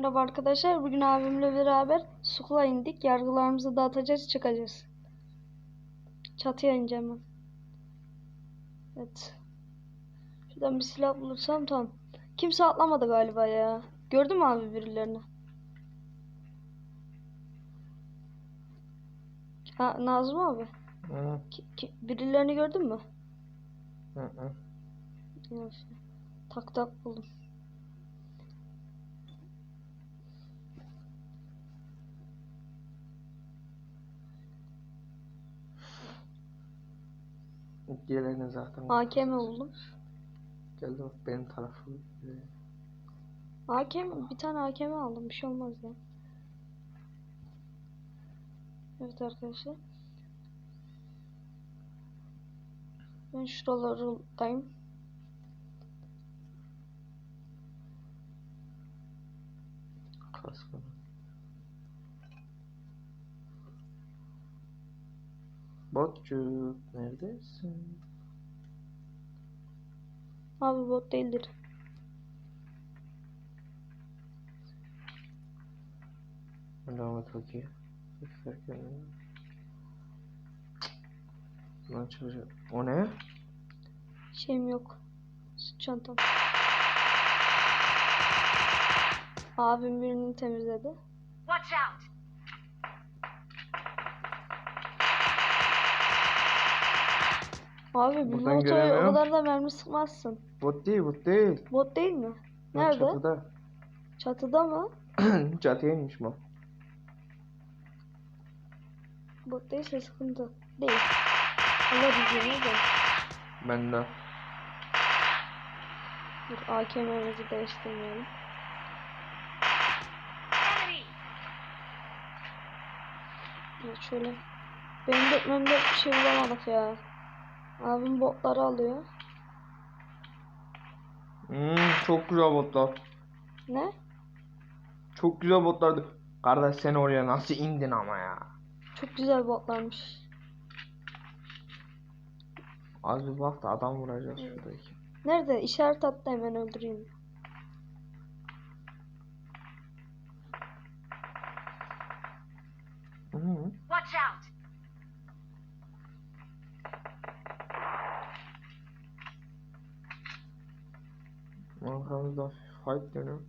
Merhaba arkadaşlar. Bugün abimle beraber Sukula indik. Yargılarımızı dağıtacağız, çıkacağız. Çatıya ineceğim ben. Evet. Şuradan bir silah bulursam tamam. Kimse atlamadı galiba ya. Gördün mü abi birilerini? Ha, Nazım abi. Hı Ki- ki- birilerini gördün mü? hı. hı. Tak tak buldum. Geleni zaten. AKM buldum. Geldi bak benim tarafım. AKM bir tane AKM aldım. Bir şey olmaz ya. Evet arkadaşlar. Ben şuralardayım. Kaskını. Botçuk neredesin? Abi bot değildir. Devam et bakayım. Lan çalışıyor. O ne? Şeyim yok. Sırt çantam. Abim birini temizledi. Watch out! Abi bir Buradan motoya o göremiyorum. kadar da mermi sıkmazsın. Bot değil bot değil. Bot değil mi? Lan Nerede? Çatıda. Çatıda mı? Çatıya inmiş bu. Bot değilse sıkıntı. Değil. Allah diyeceğim de. Ben de. Dur AKM'mizi değiştirmeyelim. Evet şöyle. Benim dökmemde bir şey bulamadık ya. Abim botları alıyor. Hmm, çok güzel botlar. Ne? Çok güzel botlardı. Kardeş sen oraya nasıl indin ama ya? Çok güzel botlarmış. Az bir bak da adam vuracağız şuradaki. Nerede? İşaret attı hemen öldüreyim. Hı. Watch out! Arkamızda fight dönüyor.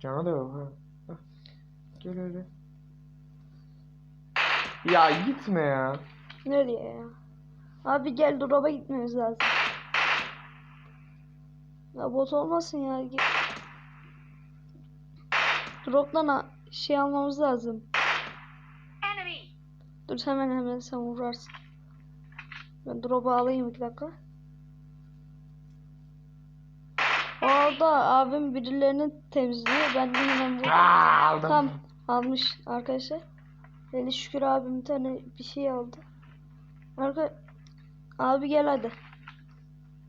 Canı da yok ha. Gel öyle. Ya gitme ya. Nereye ya? Abi gel drop'a gitmemiz lazım. Ya bot olmasın ya. Git. Drop'tan şey almamız lazım. Enemy! Dur hemen hemen sen vurarsın. Ben drop'u alayım iki dakika. Orada abim birilerini temizliyor. Ben de hemen bu. Aa, aldım. Tam almış arkadaşlar. Eli şükür abim bir tane bir şey aldı. Arka abi gel hadi.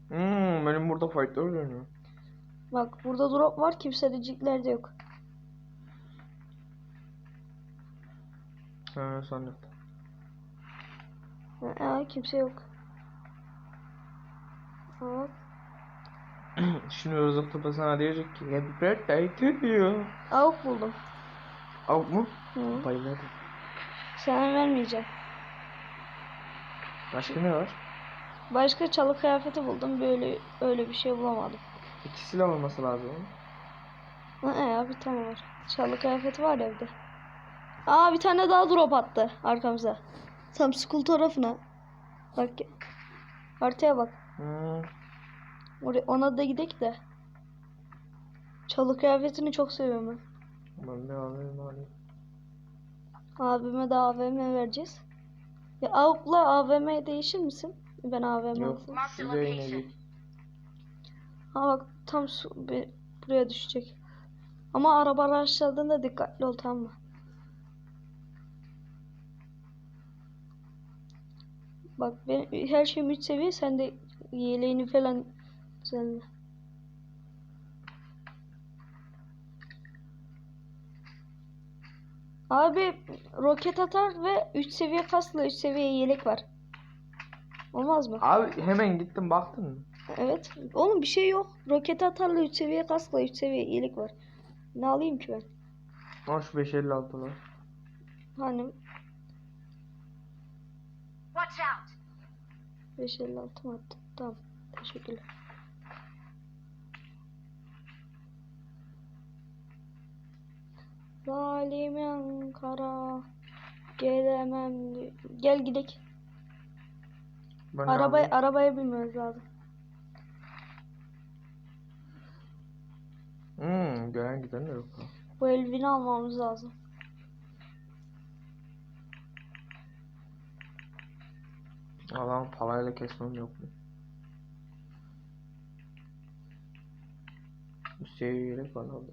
Hmm, benim burada fightlar dönüyor. Bak burada drop var kimsecikler de yok. Ha sandım. Aa, kimse yok. Aa, Şimdi Rozok Topa sana diyecek ki Happy birthday to you. avuk buldum. Avuk mu? Hı. Bayılırım. Sana vermeyeceğim. Başka ne var? Başka çalı kıyafeti buldum. Böyle öyle bir şey bulamadım. İki silah olması lazım. Aa, ya bir tane var. Çalı kıyafeti var evde. Aa bir tane daha drop attı arkamıza. Tam school tarafına. Bak haritaya bak. Hmm. Oraya, ona da gidelim de. Çalı kıyafetini çok seviyorum ben. Ben ne alayım alayım. Abime de AVM vereceğiz. Ya avukla AVM değişir misin? Ben AVM Yok the size. Ha bak tam su, bir- buraya düşecek. Ama araba araçladığında dikkatli ol tamam mı? Bak ben her şeyim 3 seviye sen de yeleğini falan düzenle. Abi roket atar ve 3 seviye kasla 3 seviye yelek var. Olmaz mı? Abi hemen gittim baktın mı? Evet. Oğlum bir şey yok. Roket atarla 3 seviye kaskla 3 seviye iyilik var. Ne alayım ki ben? Al şu 556'lar. Hani Watch out! 556 mı attın? Tamam. Teşekkürler. Zalim Ankara gelemem Gel gidek. Ne Arabaya yapayım? arabaya binmemiz lazım. Hmm, gelen giden de yok. Bu Elvin'i almamız lazım. Adam palayla kesmem yok mu? Üstelik yelek var orada.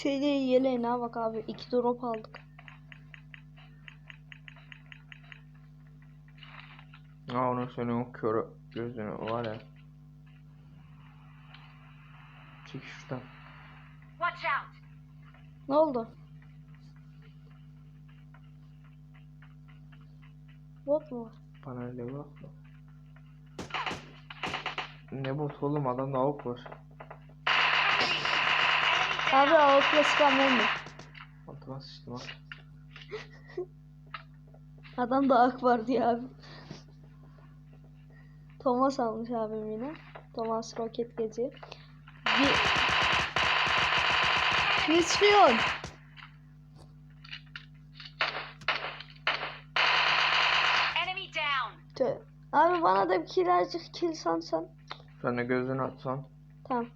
Seviye yeleğine bak abi. iki drop aldık. Ha onun senin o kör gözünü var ya. Çek şuradan. Watch out! Ne oldu? Bot mu var? Bana öyle bakma. Ne bot oğlum adamda avuk var. Abi avukla sıkan verme. Altıma sıçtım ha. Adam da ak var diye abi. Thomas almış abim yine. Thomas roket gezi. Bir... Ne çıkıyorsun? Enemy down! Tö. Abi bana da bir kirazcık kill sansan. Sen de gözünü atsan. Tamam.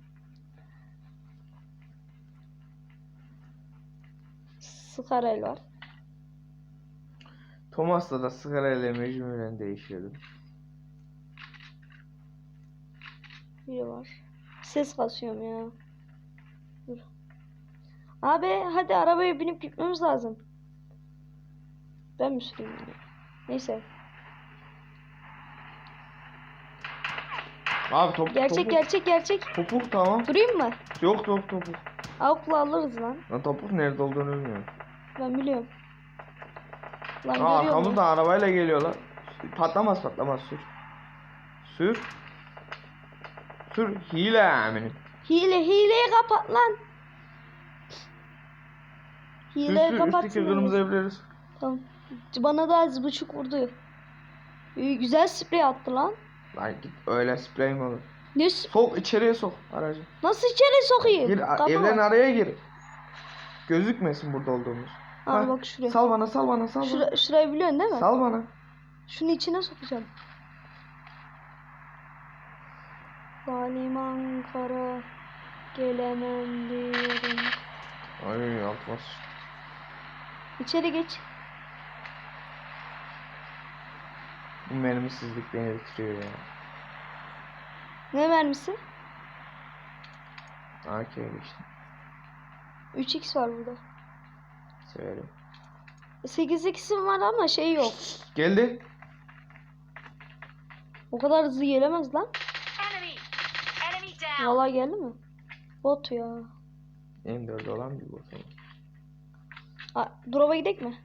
Skarel var. Thomas'la da sigara ile mecburen değişiyordum. Biri var. Ses kasıyorum ya. Dur. Abi hadi arabaya binip gitmemiz lazım. Ben mi süreyim? Neyse. Abi top, Gerçek topuk, gerçek gerçek. Topuk tamam. Durayım mı? Yok yok topuk. Avukla alırız lan. Lan topuk nerede olduğunu bilmiyorum. Ben biliyorum. Lan Aa musun? arkamızda arabayla geliyorlar. Patlamaz patlamaz sür. Sür. Sür hile eminim. Hile hileyi kapat lan. Hileyi kapatsın. üstteki kırmızı evleri sür. Tamam. Bana da az buçuk vurdu. İyi, Güzel sprey attı lan. Lan git öyle sprey mi olur? Ne Sok içeriye sok aracı. Nasıl içeri sokayım? Gir a- Kapı evlerin var. araya gir. Gözükmesin burada olduğumuz. Aa, Ha, bak şuraya. Sal bana sal bana sal bana. Şura, şurayı biliyorsun değil mi? Sal bana. Şunu içine sokacağım. Zalim Ankara gelemem diyorum. Ay altıma sıç. İçeri geç. Bu mermisizlik beni bitiriyor ya. Ne mermisi? AK'ye geçtim. 3x var burada. Severim. 8x'im var ama şey yok. Geldi. O kadar hızlı gelemez lan. Vallahi geldi mi? Bot ya. M4 olan bir bot. ama. Aa, drop'a gidek mi?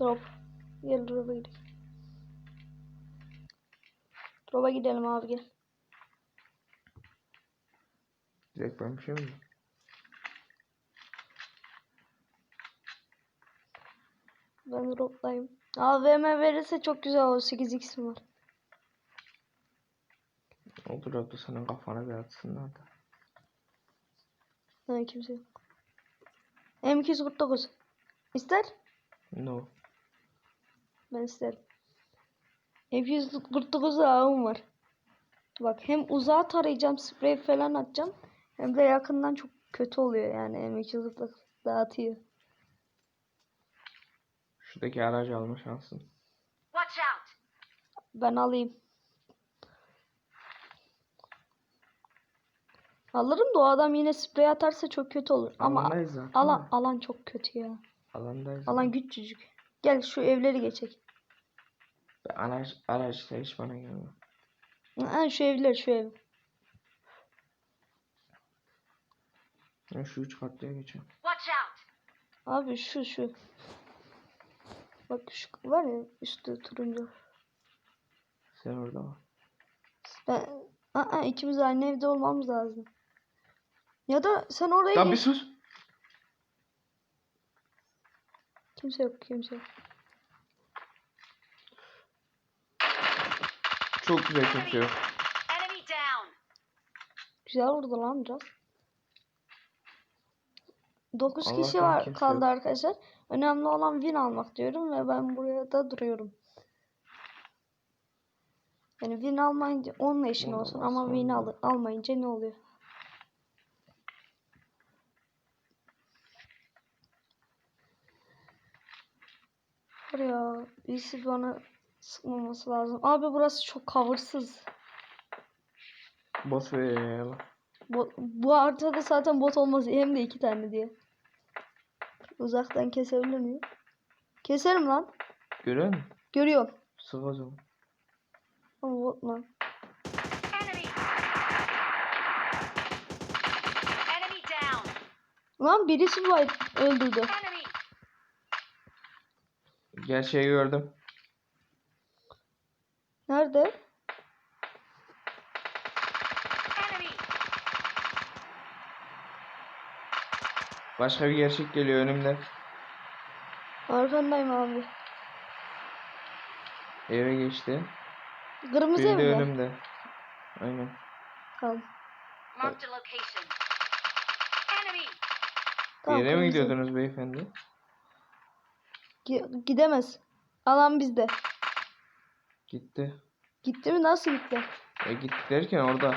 Drop. Gel drop'a gidelim. Drop'a gidelim abi gel. Direkt ben bir şey mi? Ben drop'tayım. AVM verirse çok güzel olur. 8x'im var. Olur abla senin kafana bir atsınlar da. Ha, kimse yok. M249. İster? No. Ben isterim. M249 ağım var. Bak hem uzağa tarayacağım, sprey falan atacağım. Hem de yakından çok kötü oluyor yani M249 dağıtıyor. Şuradaki aracı alma şansın. Watch out! Ben alayım. Alırım da o adam yine sprey atarsa çok kötü olur. Ama Alandayız zaten. alan alan çok kötü ya. Alandayız. Alan küçücük. Gel şu evleri geçek. Ben Araç, araçla hiç bana gelme. Ha, şu evler şu ev. Ben şu üç katlıya out! Abi şu şu. Bak şu var ya üstü turuncu. Sen orada mı? Ben, Aa, ikimiz aynı evde olmamız lazım. Ya da sen oraya Lan bir sus. Kimse yok kimse yok. Çok güzel kimse yok. Güzel vurdu lan biraz. 9 kişi Allah'tan var kimse kaldı yok. arkadaşlar. Önemli olan win almak diyorum ve ben buraya da duruyorum. Yani win almayınca onunla işin olsun ama win sonra- al almayınca ne oluyor? Var ya birisi bana sıkmaması lazım. Abi burası çok coversız. Boş ver ya. Bu, bu haritada zaten bot olmaz hem de iki tane diye. Uzaktan kesebilir miyim? Keserim lan. Görüyor musun? Görüyorum. Sık o zaman. Ama lan. Lan birisi var öldürdü. Gerçeği gördüm. Nerede? Başka bir gerçek geliyor önümden. Arkandayım abi. Eve geçti. Kırmızı de evde. önümde. Aynen. Tamam. Marked a location. Enemy. tamam Bir yere mi gidiyordunuz beyefendi? Gi- gidemez. Alan bizde. Gitti. Gitti mi? Nasıl gitti? E gitti derken orada.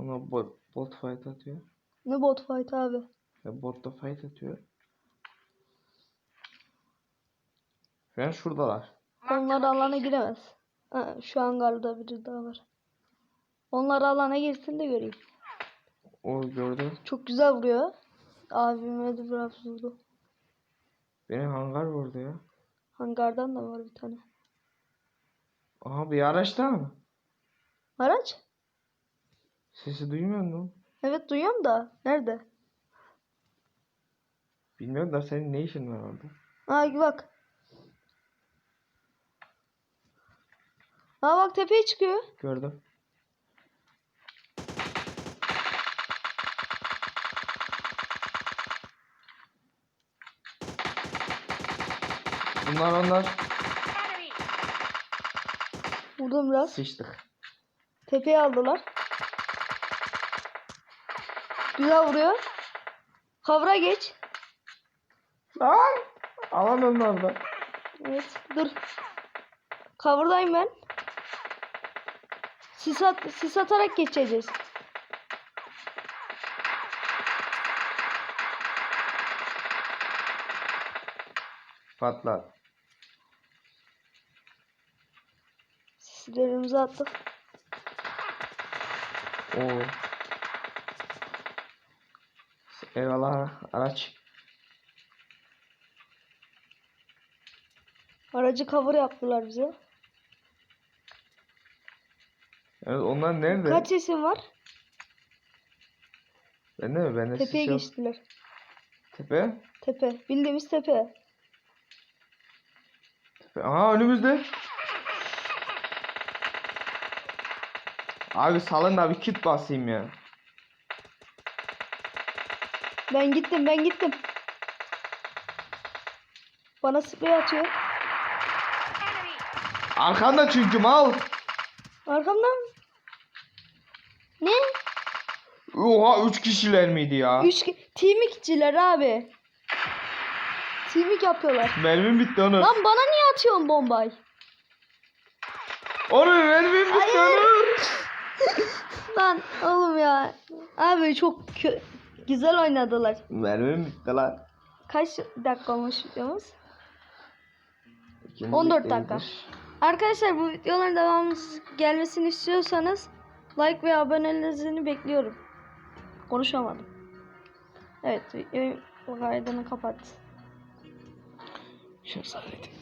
Ona bot, bot fight atıyor. Ne bot fight abi? Ya bot da fight atıyor. Şu an şuradalar. Onlar alana giremez. Ha, şu hangarda biri daha var. Onlar alana girsin de göreyim. O gördüm. Çok güzel vuruyor. Abime de biraz vurdu. Beni hangar vurdu ya. Hangardan da var bir tane. Aha bir araç daha mı? Araç? Sesi duymuyor musun? Evet duyuyorum da. Nerede? Bilmiyorum da senin ne işin var orada? Ha bak. Ha bak tepeye çıkıyor. Gördüm. Bunlar onlar. Vurdum biraz. Sıçtık. Tepeye aldılar. Güzel vuruyor. Kavra geç. Lan! Alan onlarda. Evet dur. Kavurdayım ben. Sis, at, sis atarak geçeceğiz. Patlat. Sislerimizi attık. Oo. Eyvallah araç. Aracı cover yaptılar bize. Evet, onlar nerede? Kaç sesin var? Bende mi? Bende sis Tepeye yok. geçtiler. Tepe? Tepe. Bildiğimiz tepe. Tepe. Aha önümüzde. Abi salın da bir kit basayım ya. Ben gittim ben gittim. Bana sprey atıyor. Arkanda çünkü mal. Arkamdan. Ne? Oha 3 kişiler miydi ya? Üç ki- timikçiler abi. Timik yapıyorlar. Mermim bitti onu. Lan bana niye atıyorsun bombayı? Onu mermim bitti onu. Lan oğlum ya. Abi çok kö- güzel oynadılar. Mermim bitti lan. Kaç dakika olmuş videomuz? İkinci 14 dakika. Arkadaşlar bu videoların devamı gelmesini istiyorsanız like ve abonelerinizi bekliyorum. Konuşamadım. Evet videoyu kaydını kapat. Şarj aleti.